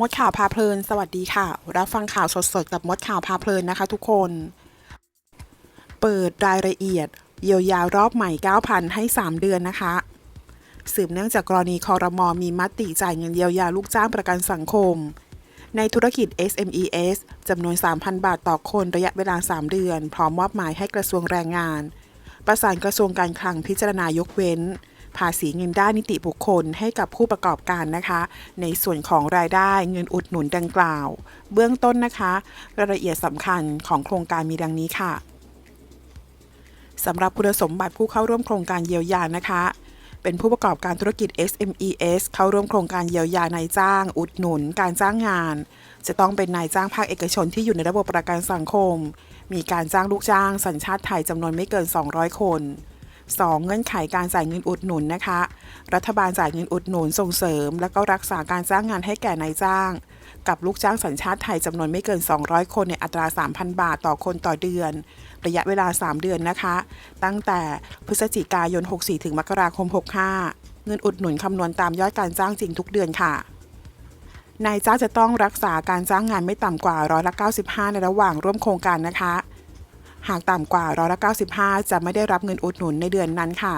มดข่าวพาเพลิน สวัสดีค่ะ รับฟังข่าวสดๆ กับมดข่าวพาเพลินนะคะ ทุกคน เปิดรายละเอียด เยียวยารอบใหม่ 9,000 ให้ 3 เดือนนะคะ สืบเนื่องจากกรณีคอรมอมีมติจ่ายเงินเยียวยาลูกจ้างประกันสังคม ในธุรกิจ SMES จำนวน 3,000 บาทต่อคนระยะเวลา 3 เดือน พร้อมมอบหมายให้กระทรวงแรงงาน ประสานกระทรวงการคลังพิจารณายกเว้น ภาษีเงินได้นนิติบุคคลให้กับผู้ประกอบการนะคะ ในส่วนของรายได้เงินอุดหนุนดังกล่าว เบื้องต้นนะคะ รายละเอียดสำคัญของโครงการมีดังนี้ค่ะสำหรับคุณสมบัติผู้เข้าร่วมโครงการเยียวยานะคะ เป็นผู้ประกอบการธุรกิจ SMES เข้าร่วมโครงการเยียวยานายจ้าง อุดหนุน การจ้างงาน จะต้องเป็นนายจ้างภาคเอกชนที่อยู่ในระบบประกันสังคม มีการจ้างลูกจ้างสัญชาติไทยจำนวนไม่เกิน 200 คน 2. เงื่อนไขการจ่ายเงินอุดหนุนนะคะ รัฐบาลจ่ายเงินอุดหนุนส่งเสริม และก็รักษาการจ้างงานให้แก่นายจ้าง กับลูกจ้างสัญชาติไทยจำนวนไม่เกิน 200 คนในอัตรา 3,000 บาทต่อคนต่อเดือน ระยะเวลา 3 เดือนนะคะ ตั้งแต่พฤศจิกายน 64 ถึงมกราคม 65 เงินอุดหนุนคำนวณตามยอดการจ้างจริงทุกเดือนค่ะนายจ้างจะต้องรักษาการจ้างงานไม่ต่ำกว่าร้อยละ 95 ในระหว่างร่วมโครงการนะคะ หากต่ำกว่าร้อยละ95 จะไม่ได้รับเงินอุดหนุนในเดือนนั้นค่ะ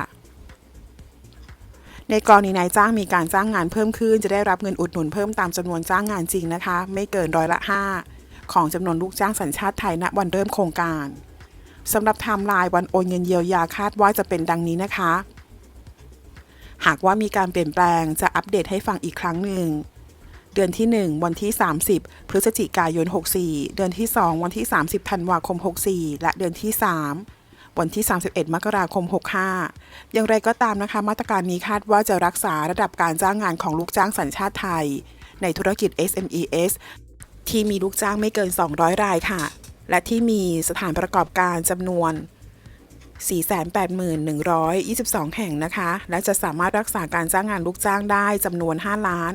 ในกรณีนายจ้างมีการจ้างงานเพิ่มขึ้น จะได้รับเงินอุดหนุนเพิ่มตามจำนวนจ้างงานจริงนะคะ ไม่เกินร้อยละ 5 ของจำนวนลูกจ้างสัญชาติไทยณวันเริ่มโครงการสำหรับไทม์ไลน์วันโอนเงินเยียวยาคาดว่าจะเป็นดังนี้นะคะ หากว่ามีการเปลี่ยนแปลงจะอัปเดตให้ฟังอีกครั้งหนึ่ง เดือนที่ 1 วันที่ 30 พฤศจิกายน 64 เดือนที่ 2 วันที่ 30 ธันวาคม 64 และเดือนที่ 3วันที่ 31 มกราคม 65 อย่างไรก็ตามนะคะ มาตรการนี้คาดว่าจะรักษาระดับการจ้างงานของลูกจ้างสัญชาติไทย ในธุรกิจ SMES ที่มีลูกจ้างไม่เกิน 200 รายค่ะ และที่มีสถานประกอบการจำนวน 481,122 แห่งนะคะ และจะสามารถรักษาการจ้างงานลูกจ้างได้จำนวน 5 ล้าน